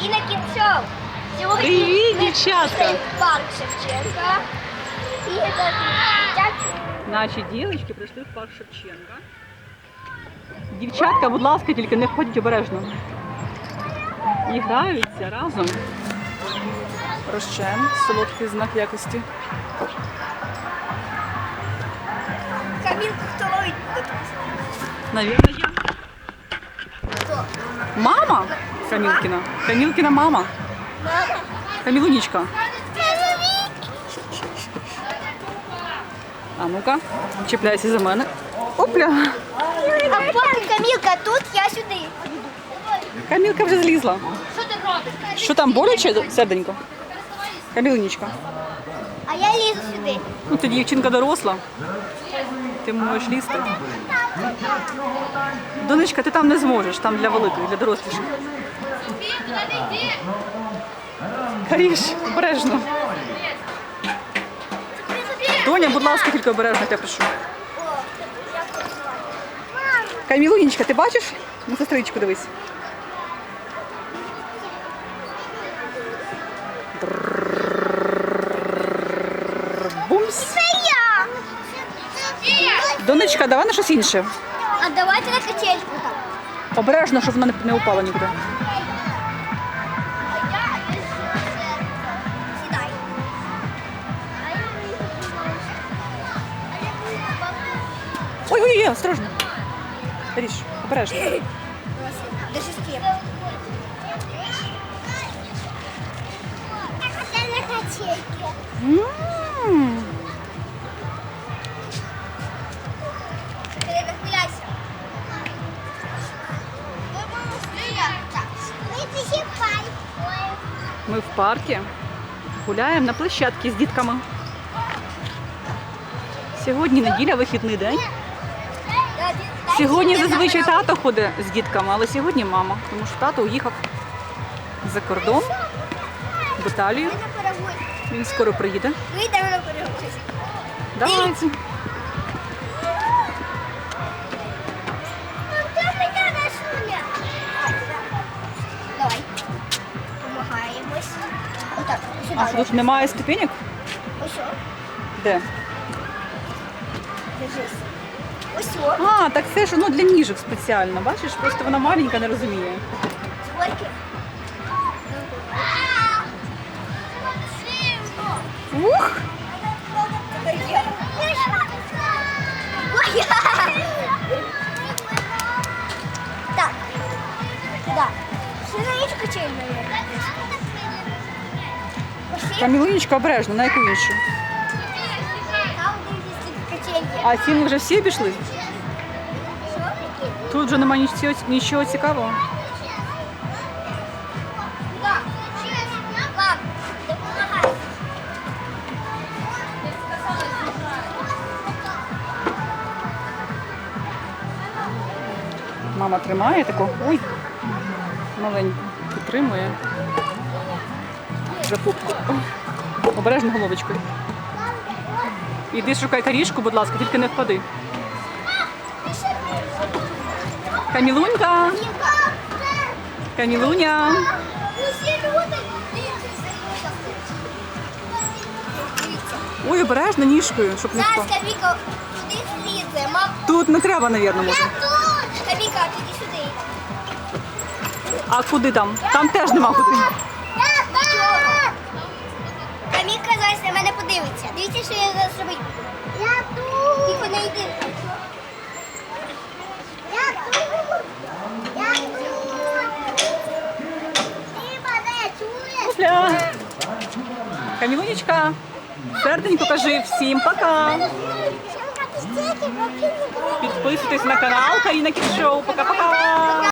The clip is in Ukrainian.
Каріна Кінцов. Сьогодні Привіт, ми дівчатка. прийшли в парк Шевченка. І це дитячий Наші дівчатки прийшли в парк Шевченка. Дівчатка, будь ласка, тільки не входіть обережно. І граються разом. Рошен, солодкий знак якості. Камілку хто ловить? Навірно, я. Хто? Мама Камілкіна. Камилкина, мама. Камілунічка. А ну-ка, чіпляйся за мене. Опля! А поки Камілка тут, я сюди. Камілка вже злізла. Що ти робиш? Що там боляче, серденько? Камілунічка. А я лізу сюди. Ну ти дівчинка доросла. Ти можеш лізти. Донечка, ти там не зможеш, там для великих, для доросліших. Каріш, обережно. Доня, будь ласка, тільки обережно, тебе прошу. Камілунічка, ти бачиш? На сестричку дивись. Бумс. Це я. Донечка, давай на щось інше. А давайте на качельку там. Обережно, щоб вона не- не упала нікуди. Ой, ой, ой, осторожно. Ріш, обережно. До шести. Це на качельки. Ми в парку гуляємо на площадці з дітками. Сьогодні неділя, вихідний день. Сьогодні зазвичай тато ходить з дітками, але сьогодні мама, тому що тато уїхав за кордон в Італію. Він скоро приїде. Давайте. Отак, А що тут немає ступенек? Ось що. Де? Держись. Ось що. А, так це ж ну, для ніжок спеціально. Бачиш, просто вона маленька, не розуміє. Скільки? Ух! Ой, Так. Да. Ще на качель, мабуть. Пошли. Камілунечка обережно, на яку іншу. А ці ми вже всі обійшли? Тут вже немає нічого, нічого цікавого. Мама тримає таку. Ой, маленьку. Підтримує. За пупку. Обережно головочкою. Іди шукай карішку, будь ласка, тільки не впади. Камілунька! Камілуня! Ой, обережно ніжкою, щоб не впав. Каміка туди злізе. Мам, Тут не треба, я тут. Каміка, туди сюди. А куди там? Там теж нема куди. Дивіться, що я зараз робити. Я тут. Тихо не йди. Я тут. Я тут. Ти мене чуєш? Опля. Камілунечка, серденько кажи всім пока. Підписуйтесь на канал Каріна Кіт Шоу. Пока-пока.